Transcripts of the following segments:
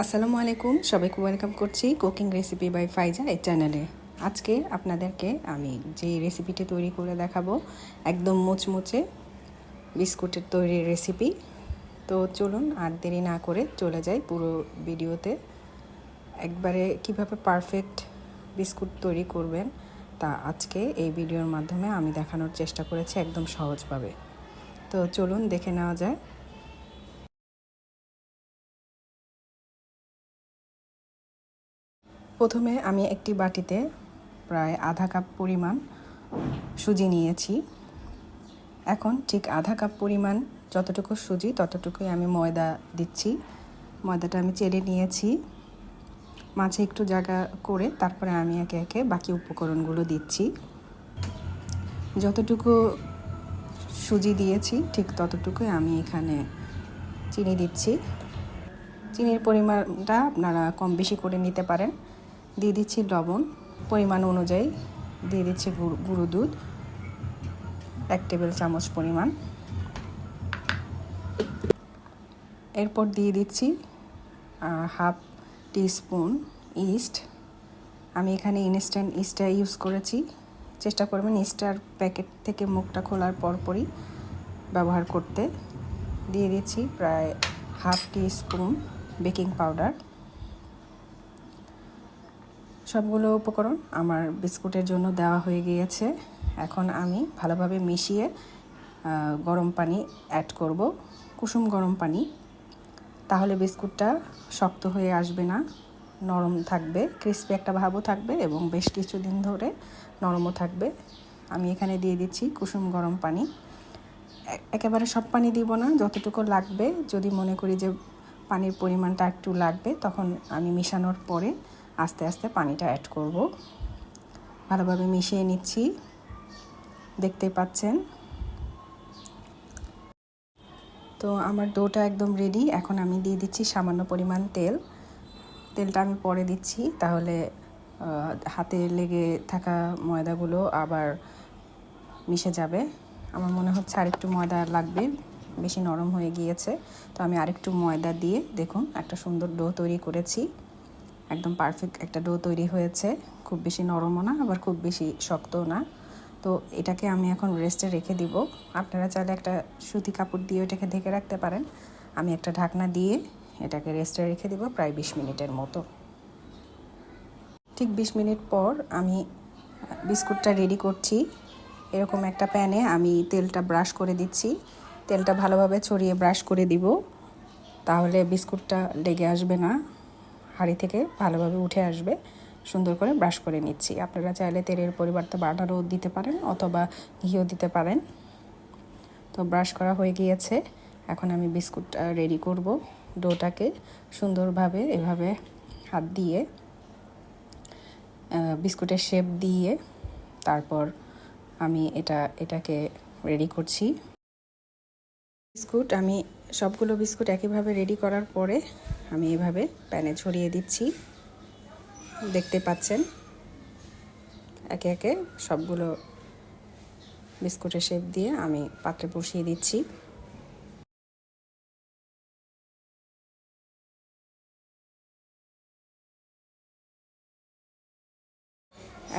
আসসালামু আলাইকুম। সবাইকে ওয়েলকাম করছি কুকিং রেসিপি বাই ফাইজা এই চ্যানেলে আজকে আপনাদেরকে আমি যে রেসিপিটি তৈরি করে দেখাবো, একদম মুচমুচে বিস্কুটের তৈরির রেসিপি তো চলুন আর দেরি না করে চলে যাই পুরো ভিডিওতে। একবারে কীভাবে পারফেক্ট বিস্কুট তৈরি করবেন, তা আজকে এই ভিডিওর মাধ্যমে আমি দেখানোর চেষ্টা করেছি একদম সহজভাবে। তো চলুন দেখে নেওয়া যায় প্রথমে আমি একটি বাটিতে প্রায় আধা কাপ পরিমাণ সুজি নিয়েছি। এখন ঠিক আধা কাপ পরিমাণ যতটুকু সুজি ততটুকুই আমি ময়দা দিচ্ছি। ময়দাটা আমি চেড়ে নিয়েছি। মাঝে একটু জায়গা করে তারপরে আমি একে একে বাকি উপকরণগুলো দিচ্ছি। যতটুকু সুজি দিয়েছি, ঠিক ততটুকুই আমি এখানে চিনি দিচ্ছি। চিনির পরিমাণটা আপনারা কম বেশি করে নিতে পারেন। দিয়ে দিচ্ছি লবণ, পরিমাণ অনুযায়ী দিয়ে দিচ্ছি গুঁড়ো দুধ, এক টেবিল চামচ পরিমাণ। এরপর দিয়ে দিচ্ছি হাফ টিস্পুন ইস্ট। আমি এখানে ইনস্ট্যান্ট ইস্টটা ইউজ করেছি। চেষ্টা করবেন ইস্টার প্যাকেট থেকে মুখটা খোলার পরপরই ব্যবহার করতে। দিয়ে দিচ্ছি প্রায় half teaspoon baking powder. সবগুলো উপকরণ আমার বিস্কুটের জন্য দেওয়া হয়ে গিয়েছে। এখন আমি ভালোভাবে মিশিয়ে গরম পানি অ্যাড করব। কুসুম গরম পানি। তাহলে বিস্কুটটা শক্ত হয়ে আসবে না, নরম থাকবে ক্রিস্পি একটা ভাবও থাকবে এবং বেশ কিছুদিন ধরে নরমও থাকবে। আমি এখানে দিয়ে দিচ্ছি কুসুম গরম পানি। একেবারে সব পানি দিব না, যতটুকু লাগবে। যদি মনে করি যে পানির পরিমাণটা একটু লাগবে, তখন আমি মিশানোর পরে আস্তে আস্তে পানিটা অ্যাড করব। ভালোভাবে মিশিয়ে নিচ্ছি। দেখতে পাচ্ছেন? তো আমার ডোটা একদম রেডি এখন আমি দিয়ে দিচ্ছি সামান্য পরিমাণ তেল। তেলটা আমি পরে দিচ্ছি। তাহলে হাতে লেগে থাকা ময়দাগুলো আবার মিশে যাবে। আমার মনে হচ্ছে আরেকটু ময়দা লাগবে। বেশি নরম হয়ে গিয়েছে। তো আমি আরেকটু ময়দা দিয়ে দেখুন, একটা সুন্দর ডো তৈরি করেছি। একদম পারফেক্ট একটা ডো তৈরি হয়েছে। খুব বেশি নরমও না, আবার খুব বেশি শক্তও না। তো এটাকে আমি এখন রেস্টে রেখে দিব। আপনারা চাইলে একটা সুতি কাপড় দিয়ে এটাকে ঢেকে রাখতে পারেন। আমি একটা ঢাকনা দিয়ে এটাকে রেস্টে রেখে দিব প্রায় বিশ মিনিটের মতো। ঠিক বিশ মিনিট পর আমি বিস্কুটটা রেডি করছি। এরকম একটা প্যানে আমি তেলটা ব্রাশ করে দিচ্ছি। তেলটা ভালোভাবে ছড়িয়ে ব্রাশ করে দিব। তাহলে বিস্কুটটা লেগে আসবে না। হাঁড়ি থেকে ভালোভাবে উঠে আসবে। সুন্দর করে ব্রাশ করে নিচ্ছি। আপনারা চাইলে তেলের পরিবর্তে বাটারও দিতে পারেন অথবা ঘিও দিতে পারেন। তো ব্রাশ করা হয়ে গিয়েছে। এখন আমি বিস্কুটটা রেডি করব ডোটাকে সুন্দরভাবে এভাবে হাত দিয়ে বিস্কুটের শেপ দিয়ে তারপর আমি এটা, এটাকে রেডি করছি। বিস্কুট আমি সবগুলো বিস্কুট একইভাবে রেডি করার পরে আমি এভাবে প্যানে ছড়িয়ে দিচ্ছি। দেখতে পাচ্ছেন? একে একে সবগুলো বিস্কুটের শেপ দিয়ে আমি পাত্রে বসিয়ে দিচ্ছি।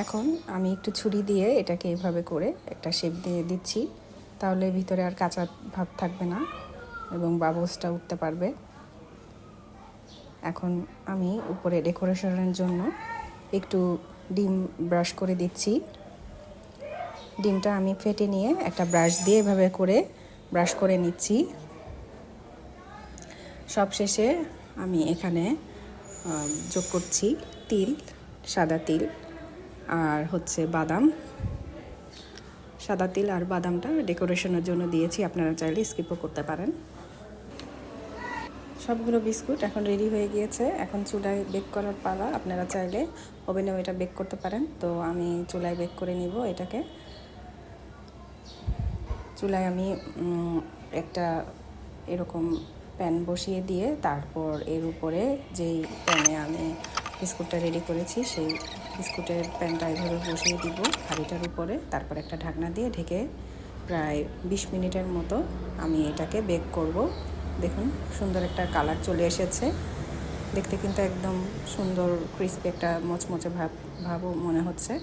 এখন আমি একটু ছুরি দিয়ে এটাকে এভাবে করে একটা শেপ দিয়ে দিচ্ছি। তাহলে ভিতরে আর কাঁচা ভাব থাকবে না। এবং বাবলসটা উঠতে পারবে। এখন আমি উপরে ডেকোরেশনের জন্য একটু ডিম ব্রাশ করে দিচ্ছি। ডিমটা আমি ফেটে নিয়ে একটা ব্রাশ দিয়ে এভাবে করে ব্রাশ করে নিচ্ছি। সবশেষে আমি এখানে যোগ করছি তিল, সাদা তিল আর হচ্ছে বাদাম। সাদা তিল আর বাদামটা ডেকোরেশনের জন্য দিয়েছি, আপনারা চাইলে স্কিপও করতে পারেন। সবগুলো বিস্কুট এখন রেডি হয়ে গিয়েছে। এখন চুলায় বেক করার পালা। আপনারা চাইলে ওভেনেও এটা বেক করতে পারেন। তো আমি চুলায় বেক করে নিব এটাকে। চুলায় আমি একটা এরকম প্যান বসিয়ে দিয়ে তারপর এর উপরে যেই প্যানে আমি বিস্কুটটা রেডি করেছি, সেই বিস্কুটের প্যানটা এভাবে বসিয়ে দিব হাঁড়িটার উপরে। তারপর একটা ঢাকনা দিয়ে ঢেকে প্রায় বিশ মিনিটের মতো আমি এটাকে বেক করব। দেখুন, সুন্দর একটা কালার চলে এসেছে। দেখতে কিন্তু একদম সুন্দর ক্রিস্পি একটা মচমচে ভাব, ভাবও মনে হচ্ছে।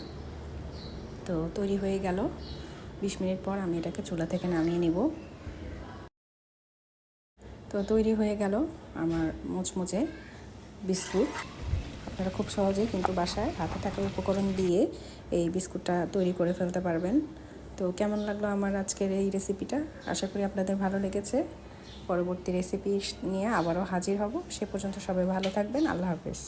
তো তৈরি হয়ে গেল। বিশ মিনিট পর আমি এটাকে চুলা থেকে নামিয়ে নিব। তো তৈরি হয়ে গেল আমার মুচমুচে বিস্কুট। আপনারা খুব সহজেই কিন্তু বাসায় হাতে থাকা উপকরণ দিয়ে এই বিস্কুটটা তৈরি করে ফেলতে পারবেন। তো কেমন লাগল আমার আজকের এই রেসিপিটা আশা করি আপনাদের ভালো লেগেছে। পরবর্তী রেসিপি নিয়ে আবারও হাজির হব। সে পর্যন্ত সবাই ভালো থাকবেন। আল্লাহ হাফেজ।